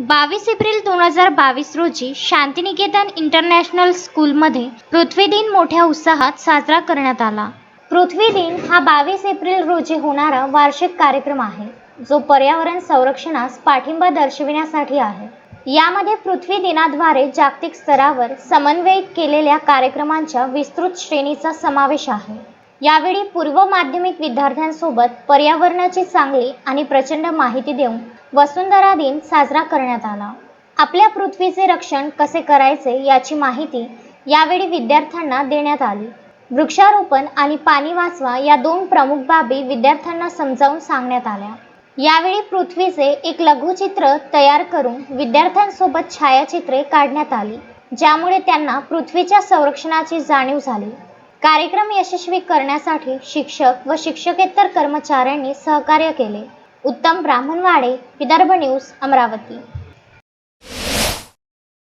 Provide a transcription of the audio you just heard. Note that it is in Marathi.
बावीस एप्रिल दोन हजार बावीस रोजी शांतिनिकेतन इंटरनॅशनल स्कूलमध्ये पृथ्वी दिन मोठ्या उत्साहात साजरा करण्यात आला. पृथ्वी दिन हा बावीस एप्रिल रोजी होणारा वार्षिक कार्यक्रम आहे जो पर्यावरण संरक्षणास पाठिंबा दर्शविण्यासाठी आहे. यामध्ये पृथ्वी दिनाद्वारे जागतिक स्तरावर समन्वयित केलेल्या कार्यक्रमांच्या विस्तृत श्रेणीचा समावेश आहे. यावेळी पूर्व माध्यमिक विद्यार्थ्यांसोबत पर्यावरणाची चांगली आणि प्रचंड माहिती देऊन वसुंधरा दिन साजरा करण्यात आला. आपल्या पृथ्वीचे रक्षण कसे करायचे याची माहिती यावेळी विद्यार्थ्यांना देण्यात आली. वृक्षारोपण आणि पाणी वाचवा या दोन प्रमुख बाबी विद्यार्थ्यांना समजावून सांगण्यात आल्या. यावेळी पृथ्वीचे एक लघुचित्र तयार करून विद्यार्थ्यांसोबत छायाचित्रे काढण्यात आली ज्यामुळे त्यांना पृथ्वीच्या संरक्षणाची जाणीव झाली. कार्यक्रम यशस्वी करण्यासाठी शिक्षक व शिक्षकेतर कर्मचाऱ्यांनी सहकार्य केले. उत्तम ब्राह्मणवाडे विदर्भ न्यूज अमरावती.